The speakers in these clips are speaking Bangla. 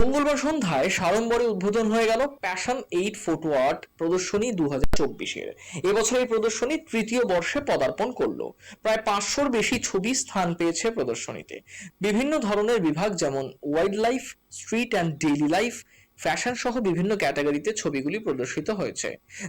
মঙ্গলবার সন্ধ্যায় সাড়ম্বরে উদ্বোধন হয়ে গেল প্যাশন এইট ফটো আর্ট প্রদর্শনী দু হাজার চব্বিশের। এবছর এই প্রদর্শনী তৃতীয় বর্ষে পদার্পণ করল। প্রায় পাঁচশোর বেশি ছবি স্থান পেয়েছে প্রদর্শনীতে। বিভিন্ন ধরনের বিভাগ যেমন wildlife street and daily life fashion সহ বিভিন্ন ক্যাটাগরিতে ছবিগুলি প্রদর্শিত হয়েছে,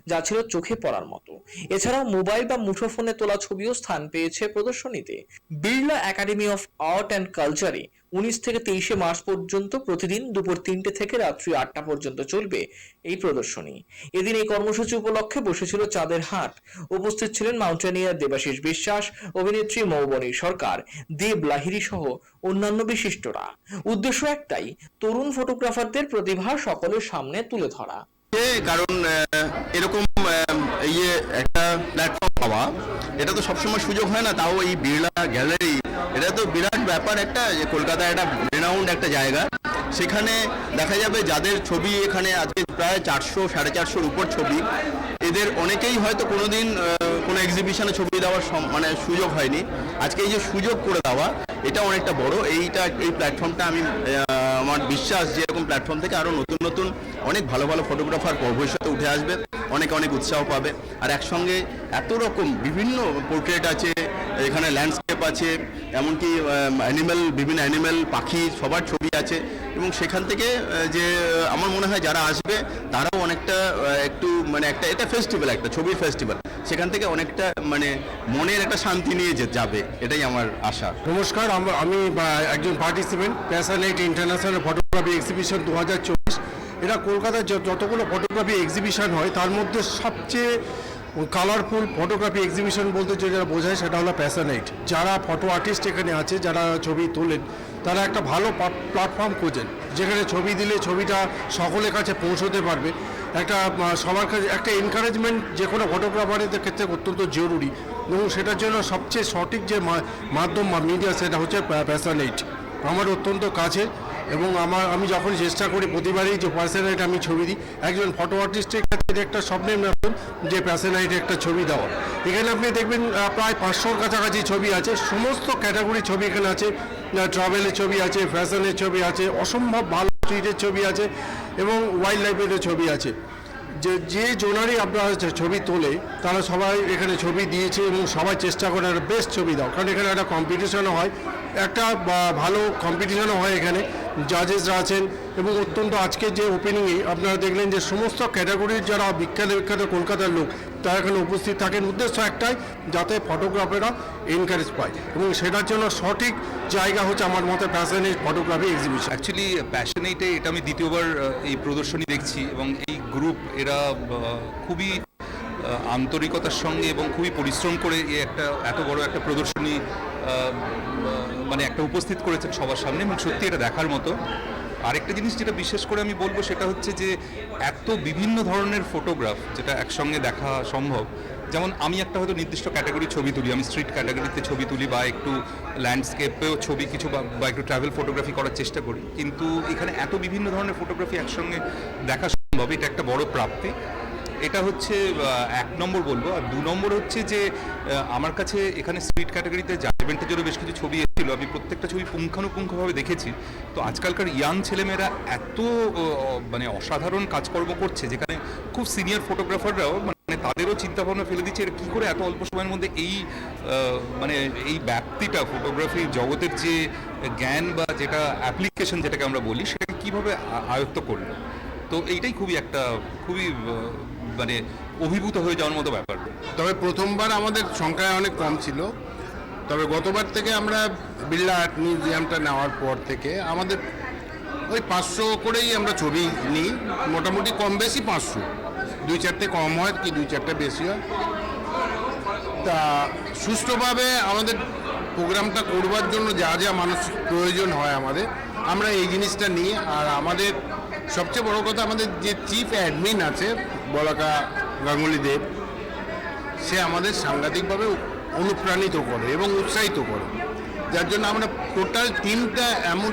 যা ছিল চোখে পড়ার মতো। এছাড়াও মোবাইল বা মুঠোফোনে তোলা ছবিও স্থান পেয়েছে প্রদর্শনীতে। Birla academy of art and কালচারে উনিশ থেকে তেইশে মার্চ পর্যন্ত প্রতিদিন দুপুর তিনটে থেকে রাত্রি আটটা পর্যন্ত চলবে এই প্রদর্শনী। এদিন এই কর্মসূচি উপলক্ষে বসেছিল চাঁদের হাট। উপস্থিত ছিলেন মাউন্টেনিয়ার দেবাশিস বিশ্বাস, অভিনেত্রী মৌবনী সরকার, দেব লাহিরি সহ অন্যান্য বিশিষ্টরা। উদ্দেশ্য একটাই, তরুণ ফটোগ্রাফারদের প্রতিভা সকলের সামনে তুলে ধরা। কারণ এরকম ইয়ে একটা প্ল্যাটফর্ম পাওয়া। এটা তো সবসময় সুযোগ হয় না, তাও এই বিড়লা গ্যালারি। এটা তো বিরাট ব্যাপার একটা, যে কলকাতা একটা রেনাউন্ড একটা জায়গা। সেখানে দেখা যাবে যাদের ছবি এখানে আজকে প্রায় চারশো, সাড়ে চারশোর উপর ছবি। এদের অনেকেই হয়তো কোনোদিন কোনো এক্সিবিশনে ছবি দেওয়ার মানে সুযোগ হয়নি। আজকে এই যে সুযোগ করে দেওয়া, এটা অনেকটা বড়। এইটা, এই প্ল্যাটফর্মটা আমি আমার বিশ্বাস যে এরকম প্ল্যাটফর্ম থেকে আরও নতুন নতুন অনেক ভালো ভালো ফটোগ্রাফার ভবিষ্যতে উঠে আসবে, অনেকে অনেক উৎসাহ পাবে। আর একসঙ্গে এত রকম বিভিন্ন পোর্ট্রেট আছে, এখানে ল্যান্ডস্কেপ আছে, এমনকি অ্যানিম্যাল বিভিন্ন অ্যানিম্যাল পাখি, সবার ছবি আছে। এবং সেখান থেকে যে, আমার মনে হয় যারা আসবে, তারাও অনেকটা একটু মানে একটা, এটা ফেস্টিভ্যাল একটা ছবির ফেস্টিভ্যাল সেখান থেকে অনেকটা মানে মনের একটা শান্তি নিয়ে যাবে। এটাই আমার আশা। নমস্কার, আম- একজন participant passionate international photography exhibition দু এটা কলকাতার যতগুলো ফটোগ্রাফি এক্সিবিশন হয়, তার মধ্যে সবচেয়ে কালারফুল ফটোগ্রাফি এক্সিবিশন বলতে যেটা বোঝায় সেটা হলো প্যাশানেট যারা ফটো আর্টিস্ট এখানে আছে, যারা ছবি তোলেন, তারা একটা ভালো প্ল্যাটফর্ম খোঁজেন। যেখানে ছবি দিলে ছবিটা সকলের কাছে পৌঁছতে পারবে। একটা সবার কাছে একটা এনকারেজমেন্ট যে কোনো ফটোগ্রাফারদের ক্ষেত্রে অত্যন্ত জরুরি। এবং সেটার জন্য সবচেয়ে সঠিক যে মাধ্যম বা মিডিয়া সেটা হচ্ছে প্যাশানেট আমার অত্যন্ত কাছে এবং আমার, আমি যখন চেষ্টা করি প্রতিবারই যে প্যাসেনাইট আমি ছবি দিই, একজন ফটো আর্টিস্টের কাছে এটা একটা স্বপ্নের ব্যাপার যে প্যাসেনাইটে একটা ছবি দেওয়া। এখানে আপনি দেখবেন প্রায় পাঁচশোর কাছাকাছি ছবি আছে, সমস্ত ক্যাটাগরি ছবি এখানে আছে ট্রাভেলের ছবি আছে ফ্যাশনের ছবি আছে, অসম্ভব ভালো স্ট্রিটের ছবি আছে এবং ওয়াইল্ড লাইফেরও ছবি আছে। যে যে জোনারই আপনারা ছবি তোলে, তারা সবাই এখানে ছবি দিয়েছে এবং সবাই চেষ্টা করে একটা বেস্ট ছবি দাও। কারণ এখানে একটা কম্পিটিশনও হয়। একটা ভালো কম্পিটিশনও হয় এখানে। জাজেসরা আছেন এবং অত্যন্ত আজকে যে ওপেনিংয়ে আপনারা দেখলেন যে সমস্ত ক্যাটাগরির যারা বিখ্যাত বিখ্যাত কলকাতার লোক তারা এখানে উপস্থিত থাকেন। উদ্দেশ্য একটাই, যাতে ফটোগ্রাফাররা এনকারেজ পায়। এবং সেটার জন্য সঠিক জায়গা হচ্ছে আমার মতে প্যাশনের ফটোগ্রাফি এক্সিবিশন অ্যাকচুয়ালি প্যাশনেটে এটা আমি দ্বিতীয়বার এই প্রদর্শনী দেখছি এবং এই গ্রুপ এরা খুবই আন্তরিকতার সঙ্গে এবং খুবই পরিশ্রম করে এই একটা, এত বড় একটা প্রদর্শনী মানে একটা উপস্থিত করেছেন সবার সামনে। এবং সত্যি এটা দেখার মতো। আরেকটা জিনিস যেটা বিশেষ করে আমি বলব সেটা হচ্ছে যে এত বিভিন্ন ধরনের ফটোগ্রাফ যেটা একসঙ্গে দেখা সম্ভব, যেমন আমি একটা হয়তো নির্দিষ্ট ক্যাটাগরি ছবি তুলি, আমি স্ট্রিট ক্যাটাগরিতে ছবি তুলি বা একটু ল্যান্ডস্কেপেও ছবি কিছু বা একটু ট্রাভেল ফটোগ্রাফি করার চেষ্টা করি, কিন্তু এখানে এত বিভিন্ন ধরনের ফটোগ্রাফি একসঙ্গে দেখা সম্ভব, এটা একটা বড় প্রাপ্তি। এটা হচ্ছে এক নম্বর বলব, আর দু নম্বর হচ্ছে যে আমার কাছে এখানে স্ট্রিট ক্যাটাগরিতে জাজমেন্টের জন্য বেশ কিছু ছবি এসেছিল। আমি প্রত্যেকটা ছবি পুঙ্খানুপুঙ্খভাবে দেখেছি। তো আজকালকার ইয়াং ছেলেমেয়েরা এত মানে অসাধারণ কাজকর্ম করছে, যেখানে খুব সিনিয়র ফটোগ্রাফাররাও মানে তাদেরও চিন্তা ভাবনা ফেলে দিচ্ছে, এরা কী করে এত অল্প সময়ের মধ্যে এই মানে এই ব্যাপ্তিটা ফটোগ্রাফি জগতের যে জ্ঞান বা যেটা অ্যাপ্লিকেশন যেটাকে আমরা বলি, সেটাকে কীভাবে আয়ত্ত করল? তো এইটাই খুবই একটা, খুবই মানে অভিভূত হয়ে যাওয়ার মতো ব্যাপার। তবে প্রথমবার আমাদের সংখ্যায় অনেক কম ছিল। তবে গতবার থেকে আমরা বিড়লা আর্ট মিউজিয়ামটা নেওয়ার পর থেকে আমাদের ওই পাঁচশো করেই আমরা ছবি নিই। মোটামুটি কম বেশি পাঁচশো। দুই চারটে কম হয় কি দুই চারটে বেশি হয়। তা সুষ্ঠুভাবে আমাদের প্রোগ্রামটা করবার জন্য যা যা মানুষ প্রয়োজন হয় আমাদের, আমরা এই জিনিসটা নিই। আর আমাদের সবচেয়ে বড় কথা আমাদের যে চিফ অ্যাডমিন আছে বলাকা গাঙ্গুলি দেব, সে আমাদের সাংঘাতিকভাবে অনুপ্রাণিত করে এবং উৎসাহিত করে। যার জন্য আমরা টোটাল টিমটা এমন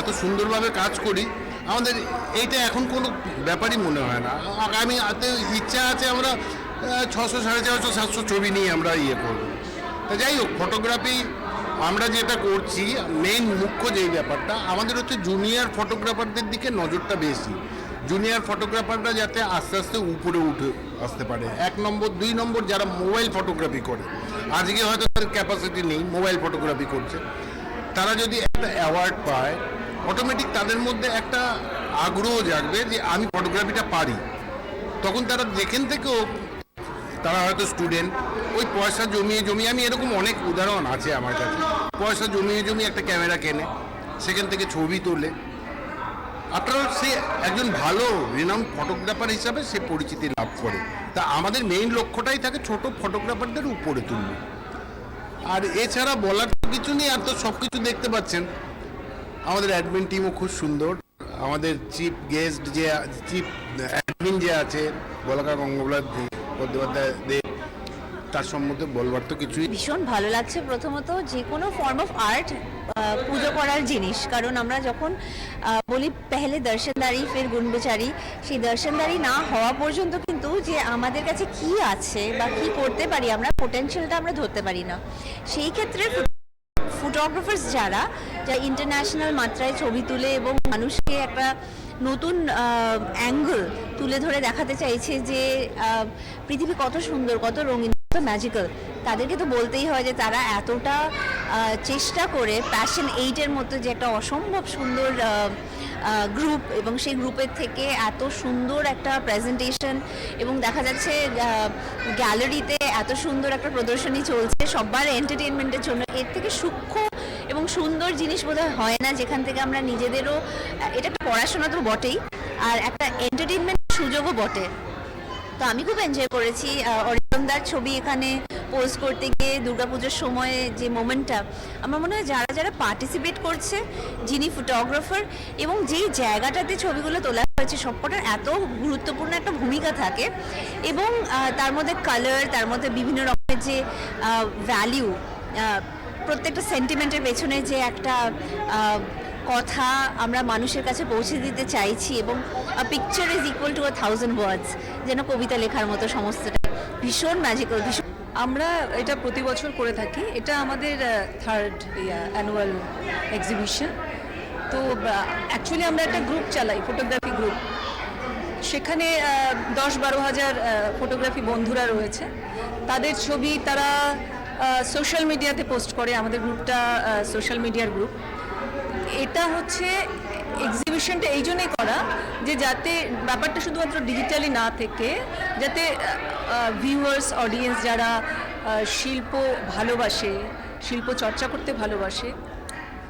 এত সুন্দরভাবে কাজ করি, আমাদের এইটা এখন কোনো ব্যাপারই মনে হয় না। আগামী ইচ্ছা আছে আমরা ছশো সাড়ে চারশো, সাতশো ছবি নিয়ে আমরা ইয়ে করব। তা যাই হোক ফটোগ্রাফি আমরা যেটা করছি মেইন মুখ্য যেই ব্যাপারটা, আমাদের হচ্ছে জুনিয়র ফটোগ্রাফারদের দিকে নজরটা বেশি। জুনিয়র ফটোগ্রাফাররা যাতে আস্তে আস্তে উপরে উঠে আসতে পারে। এক নম্বর, দুই নম্বর যারা মোবাইল ফটোগ্রাফি করে, আজকে হয়তো তাদের ক্যাপাসিটি নেই মোবাইল ফটোগ্রাফি করছে। তারা যদি একটা অ্যাওয়ার্ড পায় অটোমেটিক তাদের মধ্যে একটা আগ্রহ জাগবে যে আমি ফটোগ্রাফিটা পারি। তখন তারা যেখান থেকেও, তারা হয়তো স্টুডেন্ট ওই পয়সা জমিয়ে জমিয়ে, আমি এরকম অনেক উদাহরণ আছে আমার কাছে। পয়সা জমিয়ে জমিয়ে একটা ক্যামেরা কেনে, সেখান থেকে ছবি তোলে। আপনার সে একজন ভালো রিনাউন্ড ফটোগ্রাফার হিসাবে সে পরিচিতি লাভ করে। তা আমাদের মেইন লক্ষ্যটাই থাকে ছোট ফটোগ্রাফারদের উপরে তুলবে আর এছাড়া বলার কিছু নেই, আর তো সব কিছু দেখতে পাচ্ছেন। আমাদের অ্যাডমিন টিমও খুব সুন্দর। আমাদের চিফ গেস্ট যে চিফ অ্যাডমিন যে আছে বলাকা গঙ্গোপাধ্যায়, বন্দ্যোপাধ্যায় দেব তার সম্বন্ধে বলবার তো কিছুই ভীষণ ভালো লাগছে প্রথমত যে কোনো ফর্ম অফ আর্ট পুজো করার জিনিস। কারণ আমরা যখন বলি পেহলে দর্শনদারি, ফের গুণবেচারি সেই দর্শনদারি না হওয়া পর্যন্ত কিন্তু যে আমাদের কাছে কি আছে বা কি করতে পারি, আমরা পোটেনশিয়ালটা আমরা ধরতে পারি না। সেই ক্ষেত্রে ফটোগ্রাফার্স যারা, যা ইন্টারন্যাশনাল মাত্রায় ছবি তুলে এবং মানুষকে একটা নতুন অ্যাঙ্গেল তুলে ধরে দেখাতে চাইছে যে পৃথিবী কত সুন্দর, কত রঙিন কত ম্যাজিক্যাল তাদেরকে তো বলতেই হয় যে তারা এতটা চেষ্টা করে প্যাশন এইটের মতো যে একটা অসম্ভব সুন্দর গ্রুপ এবং সেই গ্রুপের থেকে এত সুন্দর একটা প্রেজেন্টেশন এবং দেখা যাচ্ছে গ্যালারিতে এত সুন্দর একটা প্রদর্শনী চলছে সবার এন্টারটেনমেন্টের জন্য। এর থেকে সূক্ষ্ম এবং সুন্দর জিনিস বোধহয় হয় না, যেখান থেকে আমরা নিজেদেরও এটা একটা পড়াশোনা তো বটেই, আর একটা এন্টারটেনমেন্ট সুযোগও বটে। তো আমি খুব এনজয় করেছি অরিন্দমদার ছবি এখানে পোস্ট করতে গিয়ে দুর্গাপুজোর সময়ে যে মোমেন্টটা আমার মনে হয় যারা যারা পার্টিসিপেট করছে, যিনি ফটোগ্রাফার এবং যেই জায়গাটাতে ছবিগুলো তোলা হয়েছে, সবকটার এত গুরুত্বপূর্ণ একটা ভূমিকা থাকে এবং তার মধ্যে কালার তার মধ্যে বিভিন্ন রকমের যে ভ্যালিউ প্রত্যেকটা সেন্টিমেন্টের পেছনে যে একটা কথা আমরা মানুষের কাছে পৌঁছে দিতে চাইছি এবং picture is equal to a thousand words যেন কবিতা লেখার মতো সমস্তটা। ভীষণ ম্যাজিক্যাল ভীষণ আমরা এটা প্রতি বছর করে থাকি। এটা আমাদের থার্ড অ্যানুয়াল এক্সিবিশন তো অ্যাকচুয়ালি আমরা একটা গ্রুপ চালাই ফটোগ্রাফি গ্রুপ সেখানে দশ বারো হাজার ফটোগ্রাফি বন্ধুরা রয়েছে। তাদের ছবি তারা সোশ্যাল মিডিয়াতে পোস্ট করে। আমাদের গ্রুপটা সোশ্যাল মিডিয়ার গ্রুপ এটা হচ্ছে এক্সিবিশনটা এই জন্যই করা যে যাতে ব্যাপারটা শুধুমাত্র ডিজিটালি না থেকে, যাতে ভিউয়ার্স অডিয়েন্স যারা শিল্প ভালোবাসে, শিল্প চর্চা করতে ভালোবাসে,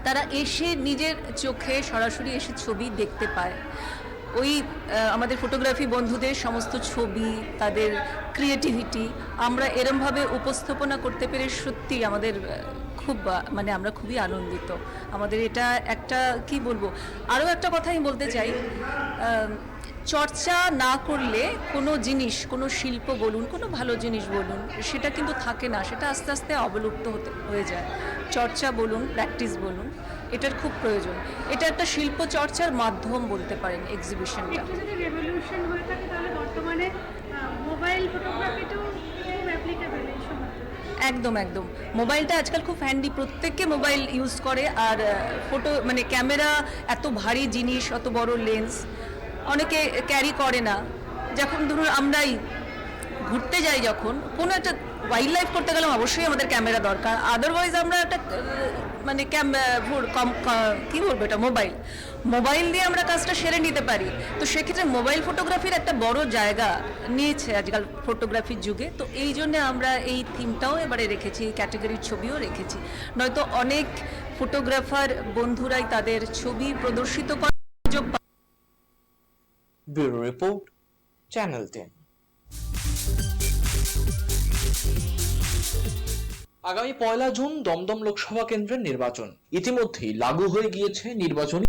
তারা এসে নিজের চোখে সরাসরি এসে ছবি দেখতে পায়। ওই আমাদের ফটোগ্রাফি বন্ধুদের সমস্ত ছবি, তাদের ক্রিয়েটিভিটি আমরা এরমভাবে উপস্থাপনা করতে পেরে সত্যি আমাদের খুব মানে আমরা খুবই আনন্দিত। আমাদের এটা একটা, কি বলব আরও একটা কথা আমি বলতে চাই চর্চা না করলে কোনো জিনিস, কোনো শিল্প বলুন, কোনো ভালো জিনিস বলুন, সেটা কিন্তু থাকে না, সেটা আস্তে আস্তে অবলুপ্ত হতে, হয়ে যায়। চর্চা বলুন, প্র্যাকটিস বলুন, এটার খুব প্রয়োজন। এটা একটা শিল্প চর্চার মাধ্যম বলতে পারেন এক্সিবিশনটা মোবাইল খুব অ্যাপ্লিকেবল এই সময় একদম একদম। মোবাইলটা আজকাল খুব হ্যান্ডি প্রত্যেককে মোবাইল ইউজ করে। আর ফটো মানে ক্যামেরা এত ভারী জিনিস, অত বড় লেন্স অনেকে ক্যারি করে না। যখন ধরুন আমরাই ঘুরতে যাই যখন, কোনো একটা ওয়াইল্ড লাইফ করতে গেলে অবশ্যই আমাদের ক্যামেরা দরকার। আদারওয়াইজ আমরা একটা মানে ক্যাম কম ক- বলব এটা মোবাইল মোবাইল দিয়ে আমরা কাজটা সেরে নিতে পারি। তো সেক্ষেত্রে মোবাইল ফটোগ্রাফির একটা বড় জায়গা নিয়েছে আজকাল ফটোগ্রাফির যুগে। তো এই জন্য আমরা এই থিমটাও এবারে রেখেছি ক্যাটাগরির ছবিও রেখেছি। নয়তো অনেক ফটোগ্রাফার বন্ধুরাই তাদের ছবি প্রদর্শিত করার সুযোগ রিপোর্ট, চ্যানেল টেন। আগামী পয়লা জুন দমদম লোকসভা কেন্দ্রের নির্বাচন। ইতিমধ্যেই লাগু হয়ে গিয়েছে নির্বাচনী